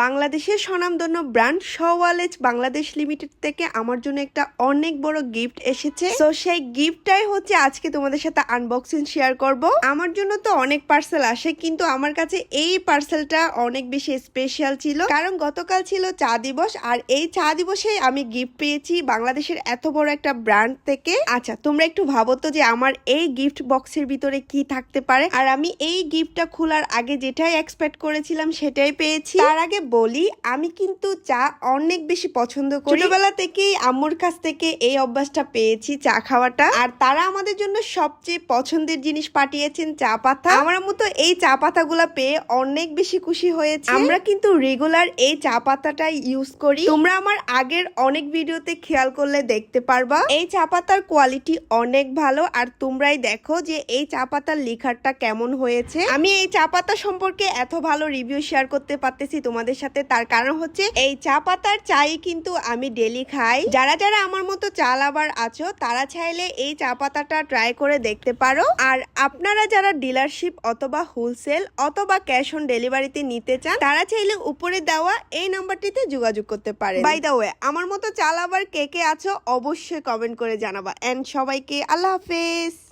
বাংলাদেশের স্বনামধন্য brand সওয়ালেজ Bangladesh limited থেকে আমার জন্য একটা অনেক বড় গিফট এসেছে। তো সেই গিফটটাই হচ্ছে আজকে তোমাদের সাথে আনবক্সিং শেয়ার করব। আমার জন্য তো অনেক পার্সেল আসে, কিন্তু আমার কাছে এই পার্সেলটা অনেক বেশি স্পেশাল ছিল। কারণ গতকাল ছিল চা দিবস, আর এই চা দিবসে আমি গিফট পেয়েছি বাংলাদেশের এত বড় একটা ব্র্যান্ড থেকে। আচ্ছা তোমরা একটু ভাবো তো যে আমার এই গিফট বক্সের ভিতরে কি থাকতে পারে। আর আমি এই গিফটটা খোলার আগে যেটাই এক্সপেক্ট করেছিলাম সেটাই পেয়েছি। তার আগে বলি, আমি কিন্তু চা অনেক বেশি পছন্দ করি। ছোটবেলা থেকেই আম্মুর কাছ থেকে এই অভ্যাসটা পেয়েছি চা খাওয়াটা। আর তারা আমাদের জন্য সবচেয়ে পছন্দের জিনিস পাঠিয়েছেন চা পাতা। আমার আম্মু তো এই চা পাতাগুলা পেয়ে অনেক বেশি খুশি হয়েছে। আমরা কিন্তু রেগুলার এই চা পাতাটাই ইউজ করি। তোমরা আমার আগের অনেক ভিডিওতে খেয়াল করলে দেখতে পারবা। এই চা পাতার কোয়ালিটি অনেক ভালো। আর তোমরাই দেখো যে এই চা পাতার লিখারটা কেমন হয়েছে। আমি এই চা পাতা সম্পর্কে এত ভালো রিভিউ শেয়ার করতে পারতেছি তোমাদের সাথে, তার কারণ হচ্ছে এই চা পাতার চাই কিন্তু আমি ডেলি খাই। যারা যারা আমার মতো চা লাভার আছো, তারা চাইলে এই চা পাতাটা ট্রাই করে দেখতে পারো। আর আপনারা যারা ডিলারশিপ অথবা হোলসেল অথবা ক্যাশ অন ডেলিভারিতে নিতে চান, তারা চাইলে উপরে দেওয়া এই নাম্বারটিতে যোগাযোগ করতে পারে বাই দা ওয়ে আমার মতো চা লাভার কে কে আছো, অবশ্যই কমেন্ট করে জানাবা। এন্ড সবাইকে আল্লাহ হাফেজ!